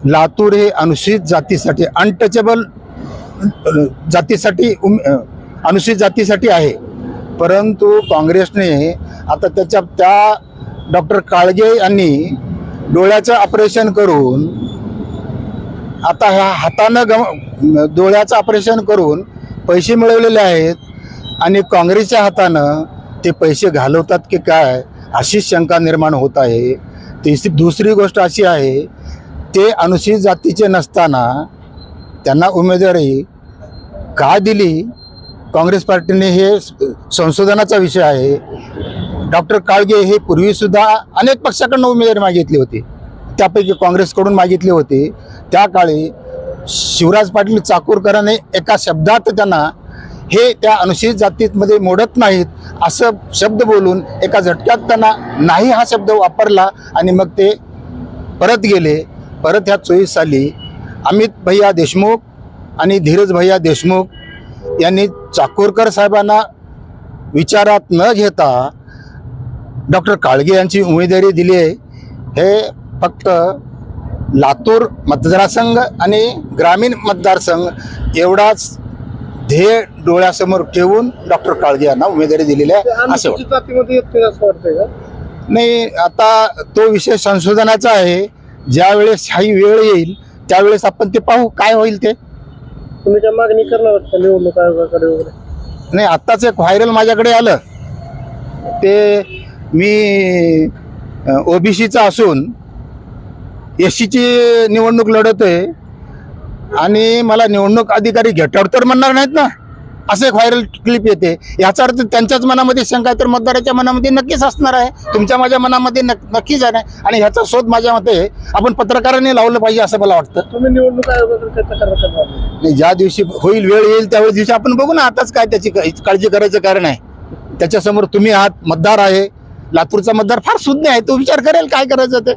लातूर हे अनुसूचित जातीसाठी अनटचेबल जातीसाठी उम- अनुसूचित जातीसाठी आहे. परंतु काँग्रेसने आता त्याच्या त्या डॉक्टर काळगे यांनी डोळ्याचं ऑपरेशन करून आता ह्या हातानं गम डोळ्याचं ऑपरेशन करून पैसे मिळवलेले आहेत आणि काँग्रेसच्या हातानं ते पैसे घालवतात की काय अशी शंका निर्माण होत आहे. तिसरी दुसरी गोष्ट अशी आहे ते अनुसूचित जातीचे नसताना त्यांना उमेदवारी का दिली? काँग्रेस पार्टीने हे संशोधनाचा विषय आहे. डॉक्टर काळगे हे पूर्वीसुद्धा अनेक पक्षाकडनं उमेदवारी मागितली होती. त्यापैकी काँग्रेसकडून मागितली होती. त्या काळी शिवराज पाटील चाकूरकरांनी एका शब्दात त्यांना हे त्या अनुसूचित जातीमध्ये मोडत नाहीत असं शब्द बोलून एका झटक्यात त्यांना नाही हा शब्द वापरला आणि मग ते परत गेले. परत ह्या चोवीस साली अमित भैया देशमुख आणि धीरज भैया देशमुख यांनी चाकूरकर साहेबांना विचारात न घेता डॉक्टर काळगे यांची उमेदवारी दिली आहे. हे फक्त लातूर मतदारसंघ आणि ग्रामीण मतदारसंघ एवढाच ध्येय डोळ्यासमोर ठेवून डॉक्टर काळगे यांना उमेदवारी दिलेली आहे. असं वाटतं. नाही आता तो विषय संशोधनाचा आहे. ज्या वेळेस ही वेळ येईल त्यावेळेस आपण ते पाहू काय होईल ते. तुम्ही काय मागणी करणार आहात का निवडणूक आयोगाकडे वगैरे. नाही आत्ताच एक व्हायरल माझ्याकडे आलं. ते मी ओबीसीचा असून एस सीची निवडणूक लढवतोय आणि मला निवडणूक अधिकारी घेटावर तर म्हणणार नाहीत ना. असं एक व्हायरल क्लिप येते. याचा अर्थ त्यांच्याच मनामध्ये शंका आहे तर मतदाराच्या मनामध्ये नक्कीच असणार आहे. तुमच्या माझ्या मनामध्ये नक नक्कीच आहे. आणि ह्याचा शोध माझ्या मते आपण पत्रकारांनी लावलं पाहिजे असं मला वाटतं. तुम्ही निवडणूक ज्या दिवशी होईल वेळ येईल त्यावेळेस दिवशी आपण बघू ना आताच काय त्याची काळजी करायचं कारण आहे. त्याच्यासमोर तुम्ही आहात मतदार आहे. लातूरचा मतदार फार सुज्ञ आहे तो विचार करेल काय करायचं ते.